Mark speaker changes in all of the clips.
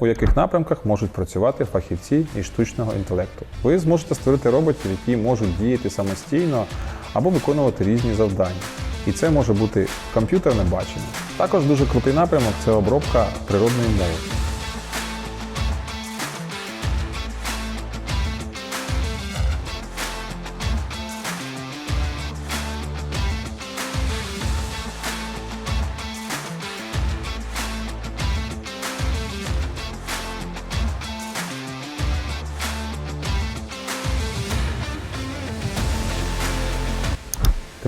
Speaker 1: у яких напрямках можуть працювати фахівці і штучного інтелекту. Ви зможете створити роботів, які можуть діяти самостійно або виконувати різні завдання. І це може бути комп'ютерне бачення. Також дуже крутий напрямок це обробка природної мови.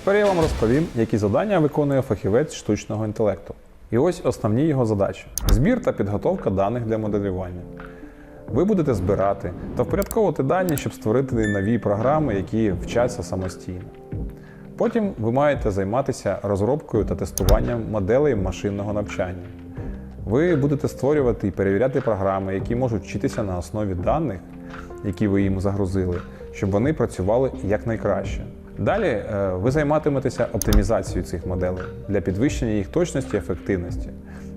Speaker 1: Тепер я вам розповім, які завдання виконує фахівець штучного інтелекту. І ось основні його задачі: збір та підготовка даних для моделювання. Ви будете збирати та впорядковувати дані, щоб створити нові програми, які вчаться самостійно. Потім ви маєте займатися розробкою та тестуванням моделей машинного навчання. Ви будете створювати і перевіряти програми, які можуть вчитися на основі даних, які ви їм загрузили, щоб вони працювали якнайкраще. Далі е, ви займатиметеся оптимізацією цих моделей для підвищення їх точності і ефективності.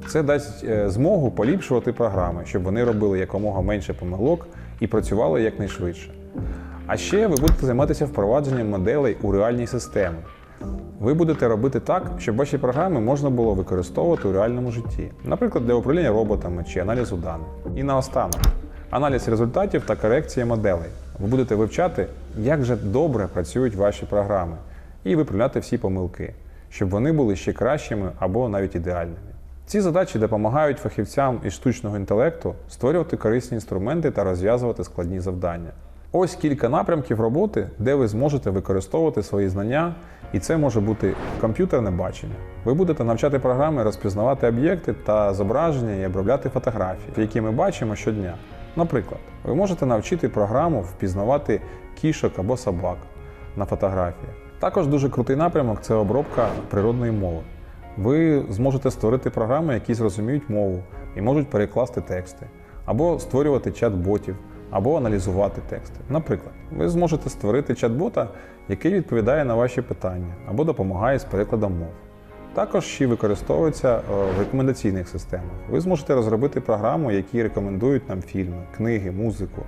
Speaker 1: Це дасть е, змогу поліпшувати програми, щоб вони робили якомога менше помилок і працювали якнайшвидше. А ще ви будете займатися впровадженням моделей у реальні системи. Ви будете робити так, щоб ваші програми можна було використовувати у реальному житті, наприклад, для управління роботами чи аналізу даних. І наостанок, аналіз результатів та корекція моделей. Ви будете вивчати, як же добре працюють ваші програми, і виправляти всі помилки, щоб вони були ще кращими або навіть ідеальними. Ці задачі допомагають фахівцям із штучного інтелекту створювати корисні інструменти та розв'язувати складні завдання. Ось кілька напрямків роботи, де ви зможете використовувати свої знання, і це може бути комп'ютерне бачення. Ви будете навчати програми розпізнавати об'єкти та зображення і обробляти фотографії, які ми бачимо щодня. Наприклад, ви можете навчити програму впізнавати кішок або собак на фотографіях. Також дуже крутий напрямок це обробка природної мови. Ви зможете створити програми, які зрозуміють мову і можуть перекласти тексти, або створювати чат-ботів, або аналізувати тексти. Наприклад, ви зможете створити чат-бота, який відповідає на ваші питання або допомагає з перекладом мов. Також ще використовується е, в рекомендаційних системах. Ви зможете розробити програму, які рекомендують нам фільми, книги, музику,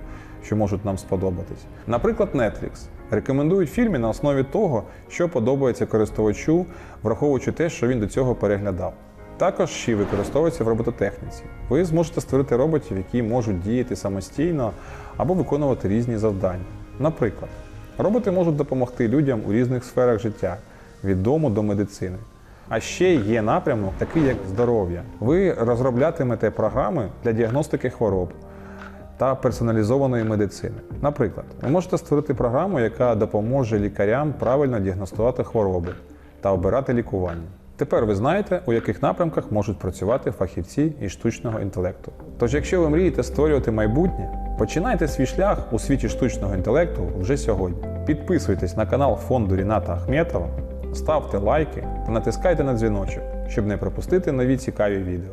Speaker 1: що можуть нам сподобатись. Наприклад, Netflix рекомендують фільми на основі того, що подобається користувачу, враховуючи те, що він до цього переглядав. Також ще використовується в робототехніці. Ви зможете створити роботів, які можуть діяти самостійно або виконувати різні завдання. Наприклад, роботи можуть допомогти людям у різних сферах життя від дому до медицини. А ще є напрямок, такий як здоров'я. Ви розроблятимете програми для діагностики хвороб та персоналізованої медицини. Наприклад, ви можете створити програму, яка допоможе лікарям правильно діагностувати хвороби та обирати лікування. Тепер ви знаєте, у яких напрямках можуть працювати фахівці із штучного інтелекту. Тож, якщо ви мрієте створювати майбутнє, починайте свій шлях у світі штучного інтелекту вже сьогодні. Підписуйтесь на канал фонду Ріната Ахметова, ставте лайки та натискайте на дзвіночок, щоб не пропустити нові цікаві відео.